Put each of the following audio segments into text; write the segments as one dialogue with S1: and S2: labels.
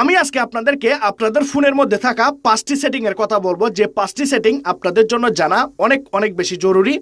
S1: আমি আজকে আপনাদেরকে আপনাদের ফোনের মধ্যে থাকা পাঁচটি সেটিং এর কথা বলব। যে পাঁচটি সেটিং আপনাদের জন্য জানা অনেক অনেক বেশি জরুরি।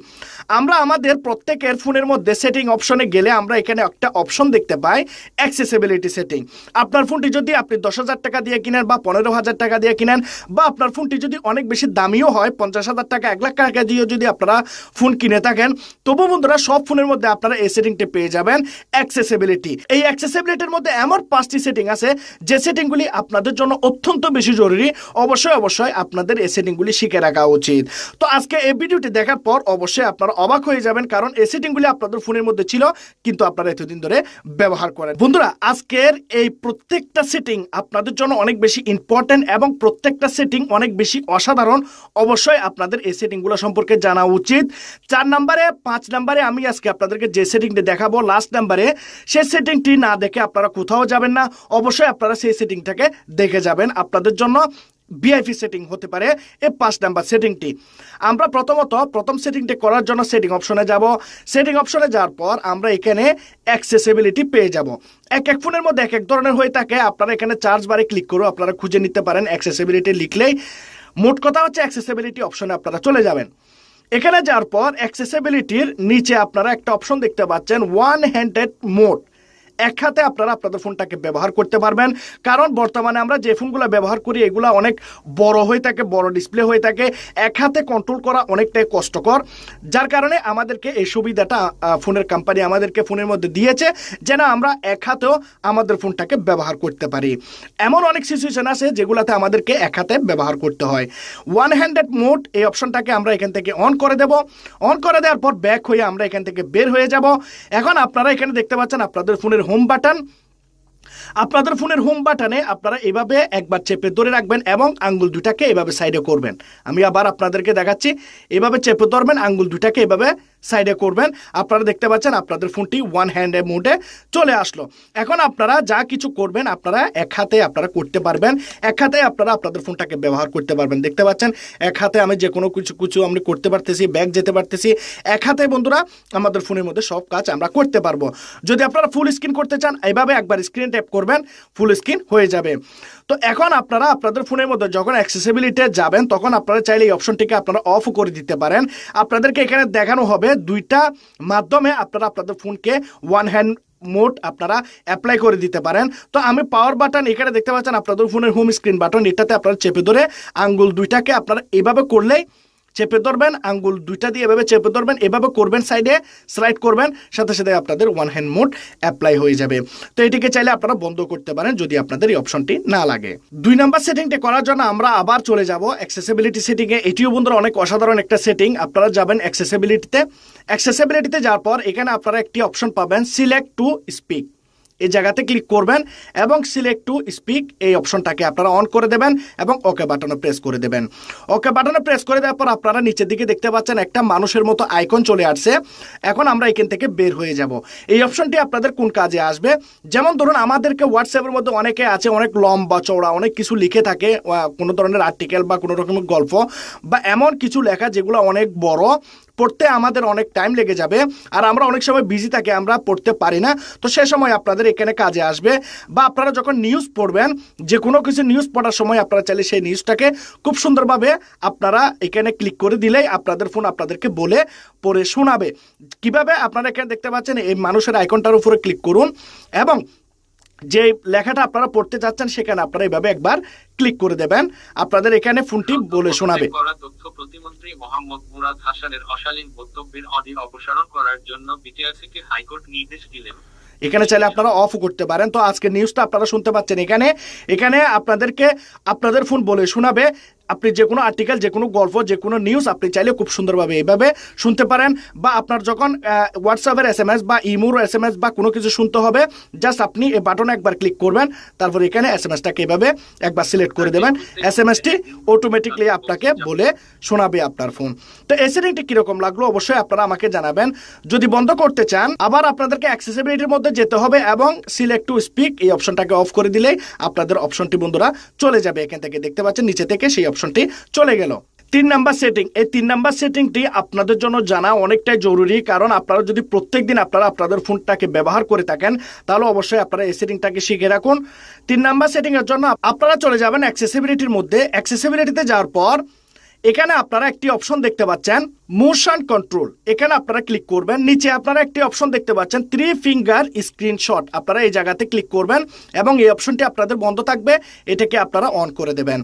S1: আমরা আমাদের প্রত্যেকের ফোনের মধ্যে সেটিং অপশনে গেলে আমরা এখানে একটা অপশন দেখতে পাই অ্যাক্সেসিবিলিটি সেটিং আপনার ফোনটি যদি আপনি দশ হাজার টাকা দিয়ে কিনেন বা পনেরো হাজার টাকা দিয়ে কিনেন, বা আপনার ফোনটি যদি অনেক বেশি দামিও হয়, পঞ্চাশ হাজার টাকা, এক লাখ টাকা দিয়ে যদি আপনারা ফোন কিনে থাকেন তবু বন্ধুরা সব ফোনের মধ্যে আপনারা এই সেটিংটি পেয়ে যাবেন অ্যাক্সেসিবিলিটি এই অ্যাক্সেসিবিলিটির মধ্যে এমন পাঁচটি সেটিং আছে যে সেটিংগুলি আপনাদের জন্য অত্যন্ত বেশি জরুরি, অবশ্যই অবশ্যই আপনাদের এই সেটিংগুলি শিখে রাখা উচিত। তো আজকে এই ভিডিওটি দেখার পর অবশ্যই আপনারা অবাক হয়ে যাবেন, কারণ এই সেটিংগুলি আপনাদের ফোনের মধ্যে ছিল, কিন্তু আপনারা এতদিন ধরে ব্যবহার করেন। বন্ধুরা, আজকের এই প্রত্যেকটা সেটিং আপনাদের জন্য অনেক বেশি ইম্পর্টেন্ট এবং প্রত্যেকটা সেটিং অনেক বেশি অসাধারণ, অবশ্যই আপনাদের এই সেটিংগুলো সম্পর্কে জানা উচিত। চার নম্বরে, পাঁচ নম্বরে আমি আজকে আপনাদেরকে যে সেটিংটি দেখাবো লাস্ট নাম্বারে সেই সেটিংটি না দেখে আপনারা কোথাও যাবেন না। অবশ্যই আপনারা সেই সেটিংটাকে দেখে যাবেন। আপনাদের জন্য ভিআইপি সেটিং হতে পারে এই পাঁচ নাম্বার সেটিংটি আমরা প্রথমত প্রথম সেটিংটি করার জন্য সেটিং অপশনে যাব। সেটিং অপশনে যাওয়ার পর আমরা এখানে অ্যাক্সেসিবিলিটি পেয়ে যাব। এক এক ফোনের মধ্যে এক এক ধরনের হয়ে থাকে। আপনারা এখানে চার্জ বারে ক্লিক করে আপনারা খুঁজে নিতে পারেন অ্যাক্সেসিবিলিটি লিখলেই। মোট কথা হচ্ছে অ্যাক্সেসিবিলিটি অপশনে আপনারা চলে যাবেন। এখানে যাওয়ার পর অ্যাক্সেসিবিলিটির নিচে আপনারা একটা অপশন দেখতে পাচ্ছেন ওয়ান হ্যান্ডেড মোড এক হাতে আপনারা আপনাদের ফোনটাকে ব্যবহার করতে পারবেন। কারণ বর্তমানে আমরা যে ফোনগুলো ব্যবহার করি, এগুলো অনেক বড় হয়ে থাকে, বড় ডিসপ্লে হয়ে থাকে। এক হাতে কন্ট্রোল করা অনেকটাই কষ্টকর। যার কারণে আমাদেরকে এই সুবিধাটা ফোনের কোম্পানি আমাদেরকে ফোনের মধ্যে দিয়েছে যেন আমরা এক হাতেও আমাদের ফোনটাকে ব্যবহার করতে পারি। এমন অনেক সিচুয়েশন আছে যেগুলোতে আমাদেরকে এক হাতে ব্যবহার করতে হয়। ওয়ান হ্যান্ডেড মোড এই অপশনটাকে আমরা এখান থেকে অন করে দেব। অন করে দেওয়ার পর ব্যাক হয়ে আমরা এখান থেকে বের হয়ে যাব। এখন আপনারা এখানে দেখতে পাচ্ছেন আপনাদের ফোনের হোম বাটন আপনাদের ফোনের হোম বাটনে আপনারা এভাবে একবার চেপে ধরে রাখবেন এবং আঙ্গুল দুটাকে এভাবে সাইডে করবেন। আমি আবার আপনাদেরকে দেখাচ্ছি। এভাবে চেপে ধরবেন, আঙ্গুল দুটাকে এভাবে সাইডে করবেন। আপনারা দেখতে পাচ্ছেন আপনাদের ফোনটি ওয়ান হ্যান্ড মোডে চলে আসলো। এখন আপনারা যা কিছু করবেন, আপনারা এক হাতে আপনারা করতে পারবেন। এক হাতে আপনারা আপনাদের ফোনটাকে ব্যবহার করতে পারবেন। দেখতে পাচ্ছেন, এক হাতে আমি যে কোনো কিছু কিছু আমরা করতে পারতেছি, ব্যাগ যেতে পারতেছি। এক হাতে বন্ধুরা, আমাদের ফোনের মধ্যে সব কাজ আমরা করতে পারব। যদি আপনারা ফুল স্ক্রিন করতে চান, এইভাবে একবার স্ক্রিন ট্যাপ করবেন ফুল স্ক্রিন হয়ে যাবে। তো এখন আপনারা আপনাদের ফোনের মধ্যে যখন অ্যাক্সেসিবিলিটি যাবেন, তখন আপনারা চাইলে এই অপশনটিকে আপনারা অফ করে দিতে পারেন। আপনাদেরকে এখানে দেখানো হবে দুইটা মাধ্যমে আপনারা আপনাদের ফোনকে ওয়ান হ্যান্ড মোড আপনারা অ্যাপ্লাই করে দিতে পারেন। তো আমি পাওয়ার বাটন এখানে দেখতে পাচ্ছেন আপনাদের ফোনের হোম স্ক্রিন বাটন এটাতে আপনারা চেপে ধরে আঙ্গুল দুইটাকে আপনারা এভাবে করলেই চেপে ধরবেন, আঙ্গুল দুইটা দিয়ে এভাবে চেপে ধরবেন, এভাবে করবেন সাইডে, স্লাইড করবেন, সাথে সাথে আপনাদের ওয়ান হ্যান্ড মোড অ্যাপ্লাই হয়ে যাবে। তো এটিকে চাইলে আপনারা বন্ধ করতে পারেন যদি আপনাদের এই অপশনটি না লাগে। দুই নাম্বার সেটিংটি করার জন্য আমরা আবার চলে যাব অ্যাক্সেসিবিলিটি সেটিংয়ে এটিও বন্ধুরা অনেক অসাধারণ একটা সেটিং আপনারা যাবেন অ্যাক্সেসিবিলিটিতে অ্যাক্সেসিবিলিটিতে যাওয়ার পর এখানে আপনারা একটি অপশন পাবেন সিলেক্ট টু স্পিক এই জায়গাতে ক্লিক করবেন এবং সিলেক্ট টু স্পিক এই অপশনটাকে আপনারা অন করে দেবেন এবং ওকে বাটনে প্রেস করে দেবেন। ওকে বাটনে প্রেস করে দেওয়ার পর আপনারা নিচের দিকে দেখতে পাচ্ছেন একটা মানুষের মতো আইকন চলে আসছে। এখন আমরা এখান থেকে বের হয়ে যাব। এই অপশনটি আপনাদের কোন কাজে আসবে? যেমন ধরুন আমাদেরকে হোয়াটসঅ্যাপের মধ্যে অনেকে আছে, অনেক লম্বা চওড়া, অনেক কিছু লিখে থাকে কোনো ধরনের আর্টিকেল বা কোনো রকমের গল্প বা এমন কিছু লেখা যেগুলো অনেক বড় পড়তে আমাদের অনেক টাইম লেগে যাবে আর আমরা অনেক সময় বিজি থাকি, আমরা পড়তে পারি না। তো সে সময় আপনাদের এখানে কাজে আসবে বা আপনারা যখন নিউজ পড়বেন যে কোনো কিছু নিউজ পড়ার সময় আপনারা চাইলে সেই নিউজটাকে খুব সুন্দরভাবে আপনারা এখানে ক্লিক করে দিলেই আপনাদের ফোন আপনাদেরকে বলে, পড়ে শোনাবে। কীভাবে আপনারা এখানে দেখতে পাচ্ছেন, এই মানুষের আইকনটার উপরে ক্লিক করুন এবং যে লেখাটা আপনারা পড়তে চাচ্ছেন সেখানে আপনারা এইভাবে একবার ক্লিক করে দেবেন। আপনাদের এখানে ফোনটি বলে শোনাবে।
S2: তথ্য প্রতিমন্ত্রী মোহাম্মদ মুরাদ হাসানের অশালীন বক্তব্যের অডি অপসারণ করার জন্য বিটিআরসিকে হাইকোর্ট নির্দেশ দিলেন।
S1: এখানে চাইলে আপনারা অফ করতে পারেন। তো আজকে নিউজটা আপনারা শুনতে পাচ্ছেন এখানে। এখানে আপনাদেরকে আপনাদের ফোন বলে শোনাবে। আপনি যে কোনো আর্টিকেল যে কোনো গল্প, যে কোনো নিউজ আপনি চাইলে খুব সুন্দরভাবে এইভাবে শুনতে পারেন বা আপনার যখন হোয়াটসঅ্যাপের এস এম এস বা ইমোর এস এম এস বা কোনো কিছু শুনতে হবে জাস্ট আপনি এই বাটনে একবার ক্লিক করবেন, তারপর এখানে এস এম এসটাকে এভাবে একবার সিলেক্ট করে দেবেন। এস এম এসটি অটোমেটিকলি আপনাকে বলে শোনাবে আপনার ফোন তো এই সেটিংটি কীরকম লাগল অবশ্যই আপনারা আমাকে জানাবেন। যদি বন্ধ করতে চান, আবার আপনাদেরকে অ্যাক্সেসিবিলিটির মধ্যে যেতে হবে এবং সিলেক্ট টু স্পিক এই অপশনটাকে অফ করে দিলেই আপনাদের অপশনটি বন্ধুরা চলে যাবে। এখান থেকে দেখতে পাচ্ছেন, নিচে থেকে সেই অপশনটি চলে গেল। তিন নাম্বার সেটিং এই তিন নাম্বার সেটিংটি আপনাদের জন্য জানা অনেকটাই জরুরি, কারণ আপনারা যদি প্রত্যেক দিন আপনারা আপনাদের ফোনটাকে ব্যবহার করে থাকেন, তাহলে অবশ্যই আপনারা এই সেটিংটাকে শিখে রাখুন। তিন নাম্বার সেটিংয়ের জন্য আপনারা চলে যাবেন অ্যাক্সেসিবিলিটির মধ্যে। অ্যাক্সেসিবিলিটিতে যাওয়ার পর, এখানে আপনারা একটি অপশন দেখতে পাচ্ছেন। Motion control. এখানে আপনারা ক্লিক করবেন। নিচে আপনারা একটি অপশন দেখতে পাচ্ছেন, থ্রি ফিঙ্গার স্ক্রিনশট। আপনারা এই জায়গাতে ক্লিক করবেন এবং এই অপশনটি আপনাদের বন্ধ থাকবে। এটাকে আপনারা অন করে দেবেন।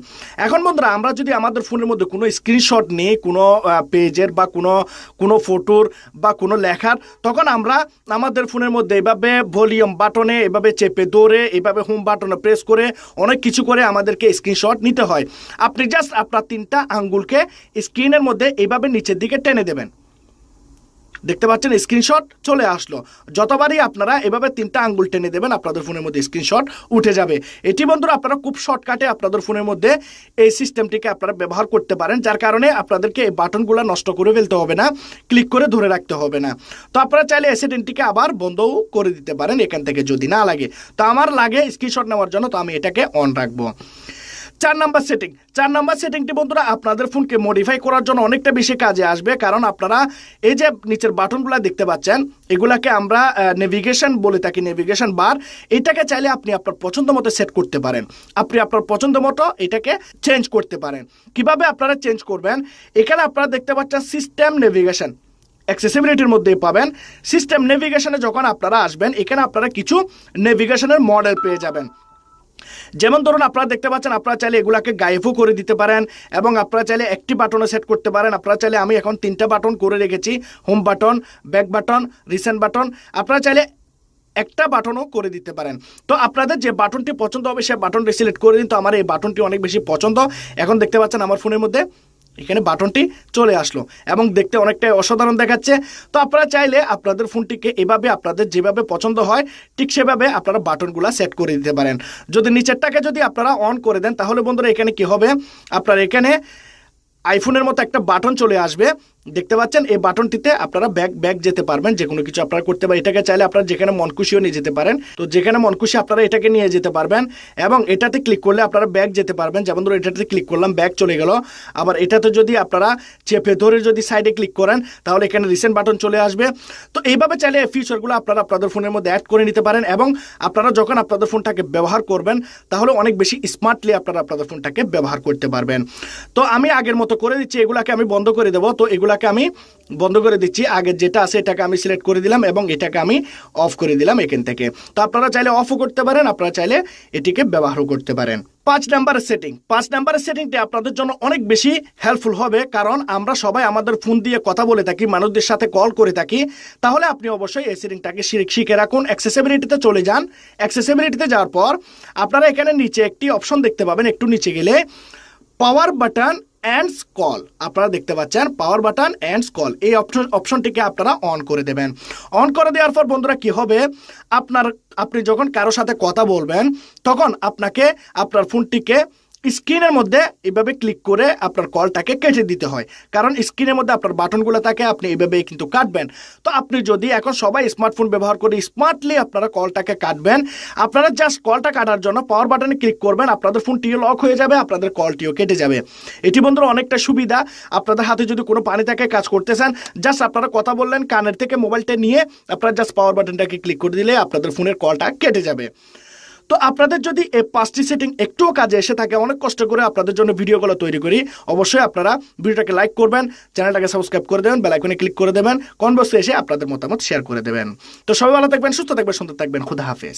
S1: এখন বন্ধুরা, আমরা যদি আমাদের ফোনের মধ্যে কোনো স্ক্রিনশট নিই, কোনো পেজের বা কোনো কোনো ফটোর বা কোনো লেখার, তখন আমরা আমাদের ফোনের মধ্যে এভাবে ভলিউম বাটনে এভাবে চেপে ধরে, এভাবে হোম বাটনে প্রেস করে অনেক কিছু করে আমাদেরকে স্ক্রিনশট নিতে হয়। আপনি জাস্ট আপনার তিনটা আঙ্গুলকে স্ক্রিনের মধ্যে এইভাবে নিচের দিকে টেনে দেবেন। দেখতে পাচ্ছেন স্ক্রিনশট চলে আসলো। যতবারই আপনারা এভাবে তিনটা আঙ্গুল টেনে দেবেন, আপনাদের ফোনের মধ্যে স্ক্রিনশট উঠে যাবে। এটি বন্ধুরা, আপনারা খুব শর্টকাটে আপনাদের ফোনের মধ্যে এই সিস্টেমটিকে আপনারা ব্যবহার করতে পারেন, যার কারণে আপনাদেরকে এই বাটনগুলো নষ্ট করে ফেলতে হবে না ক্লিক করে ধরে রাখতে হবে না। তো আপনারা চাইলে এসিডেন্টটিকে আবার বন্ধও করে দিতে পারেন এখান থেকে যদি না লাগে। তো আমার লাগে স্ক্রিনশট নেওয়ার জন্য, তো আমি এটাকে অন রাখব। চার নাম্বার সেটিং চার নাম্বার সেটিংটি বন্ধুরা আপনাদের ফোনকে মডিফাই করার জন্য অনেকটা বেশি কাজে আসবে। কারণ আপনারা এই যে নিচের বাটনগুলো দেখতে পাচ্ছেন, এগুলাকে আমরা নেভিগেশন বলে থাকি নেভিগেশন বার এটাকে চাইলে আপনি আপনার পছন্দ মতো সেট করতে পারেন। আপনি আপনার পছন্দ মতো এটাকে চেঞ্জ করতে পারেন। কীভাবে আপনারা চেঞ্জ করবেন? এখানে আপনারা দেখতে পাচ্ছেন সিস্টেম নেভিগেশন অ্যাক্সেসিবিলিটির মধ্যেই পাবেন। সিস্টেম নেভিগেশনে যখন আপনারা আসবেন, এখানে আপনারা কিছু নেভিগেশনের মডেল পেয়ে যাবেন। যেমন ধরুন আপনারা দেখতে পাচ্ছেন, আপনারা চাইলে এগুলাকে গায়েবও করে দিতে পারেন এবং আপনারা চাইলে একটি বাটনে সেট করতে পারেন। আপনারা চাইলে আমি এখন তিনটা বাটন করে রেখেছি home button back button recent button আপনারা চাইলে একটা বাটনও করে দিতে পারেন। তো আপনাদের যে বাটনটি পছন্দ হবে, সে বাটনটি সিলেক্ট করে দিন তো আমার এই বাটনটি অনেক বেশি পছন্দ। এখন দেখতে পাচ্ছেন আমার ফোনের মধ্যে এখানে বাটনটি চলে আসলো এবং দেখতে অনেকটাই অসাধারণ দেখাচ্ছে। তো আপনারা চাইলে আপনাদের ফোনটিকে এভাবে আপনাদের যেভাবে পছন্দ হয়, ঠিক সেভাবে আপনারা বাটনগুলো সেট করে দিতে পারেন। যদি নিচেরটাকে যদি আপনারা অন করে দেন, তাহলে বন্ধুরা এখানে কি হবে? আপনার এখানে আইফোনের মতো একটা বাটন চলে আসবে। দেখতে পাচ্ছেন, এই বাটনটিতে আপনারা ব্যাক ব্যাক যেতে পারবেন যে কোনো কিছু আপনারা করতে পারেন। এটাকে চাইলে আপনারা যেখানে মন খুশিও নিয়ে যেতে পারেন। তো যেখানে মন খুশি আপনারা এটাকে নিয়ে যেতে পারবেন এবং এটাতে ক্লিক করলে আপনারা ব্যাক যেতে পারবেন। যেমন ধরো এটাতে ক্লিক করলাম ব্যাক চলে গেল। আবার এটাতে যদি আপনারা চেপে ধরে যদি সাইডে ক্লিক করেন, তাহলে এখানে রিসেন্ট বাটন চলে আসবে। তো এইভাবে চাইলে এই ফিচারগুলো আপনারা আপনাদের ফোনের মধ্যে অ্যাড করে নিতে পারেন এবং আপনারা যখন আপনাদের ফোনটাকে ব্যবহার করবেন, তাহলে অনেক বেশি স্মার্টলি আপনারা আপনাদের ফোনটাকে ব্যবহার করতে পারবেন। তো আমি আগের মতো করে দিচ্ছি, এগুলাকে আমি বন্ধ করে দেবো। তো এগুলাকে আমি বন্ধ করে দিচ্ছি। আগের যেটা আছে, এটাকে আমি সিলেক্ট করে দিলাম এবং এটাকে আমি অফ করে দিলাম এখান থেকে। তো আপনারা চাইলে অফও করতে পারেন, আপনারা চাইলে এটিকে ব্যবহারও করতে পারেন। পাঁচ নাম্বারের সেটিং পাঁচ নাম্বারের সেটিংটি আপনাদের জন্য অনেক বেশি হেল্পফুল হবে, কারণ আমরা সবাই আমাদের ফোন দিয়ে কথা বলে থাকি, মানুষদের সাথে কল করে থাকি। তাহলে আপনি অবশ্যই এই সেটিংটাকে শিখে রাখুন। অ্যাক্সেসিবিলিটিতে চলে যান। অ্যাক্সেসিবিলিটিতে যাওয়ার পর আপনারা এখানে নিচে একটি অপশন দেখতে পাবেন। একটু নিচে গেলে পাওয়ার বাটন অ্যান্ডস কল আপনারা দেখতে পাচ্ছেন পাওয়ার বাটন অ্যান্ডস কল এই অপশন অপশনটিকে আপনারা অন করে দেবেন। অন করে দেওয়ার পর বন্ধুরা কি হবে? আপনার, আপনি যখন কারোর সাথে কথা বলবেন, তখন আপনাকে, আপনার ফোনটিকে স্ক্রিনের মধ্যে এইভাবে ক্লিক করে আপনার কলটাকে কেটে দিতে হয়। কারণ স্ক্রিনের মধ্যে আপনার বাটনগুলো থাকে, আপনি এইভাবে কিন্তু কাটবেন। তো আপনি যদি এখন সবাই স্মার্টফোন ব্যবহার করে স্মার্টলি আপনারা কলটাকে কাটবেন, আপনারা জাস্ট কলটা কাটার জন্য পাওয়ার বাটনে ক্লিক করবেন, আপনাদের ফোনটিও লক হয়ে যাবে, আপনাদের কলটিও কেটে যাবে। এটি বন্ধুরা অনেকটা সুবিধা। আপনাদের হাতে যদি কোনো পানি থাকে, কাজ করতে চান জাস্ট আপনারা কথা বললেন, কানের থেকে মোবাইলটা নিয়ে আপনারা জাস্ট পাওয়ার বাটনটাকে ক্লিক করে দিলে আপনাদের ফোনের কলটা কেটে যাবে। তো আপনাদের যদি এই পাঁচটি সেটিং একটুও কাজে এসে থাকে, অনেক কষ্ট করে আপনাদের জন্য ভিডিওগুলো তৈরি করি, অবশ্যই আপনারা ভিডিওটাকে লাইক করবেন, চ্যানেলটাকে সাবস্ক্রাইব করে দেবেন বেলাইকনে ক্লিক করে দেবেন কনবক্সে এসে আপনাদের মতামত শেয়ার করে দেবেন। তো সবাই ভালো থাকবেন, সুস্থ থাকবেন, সুন্দর থাকবেন, খুদা হাফেজ।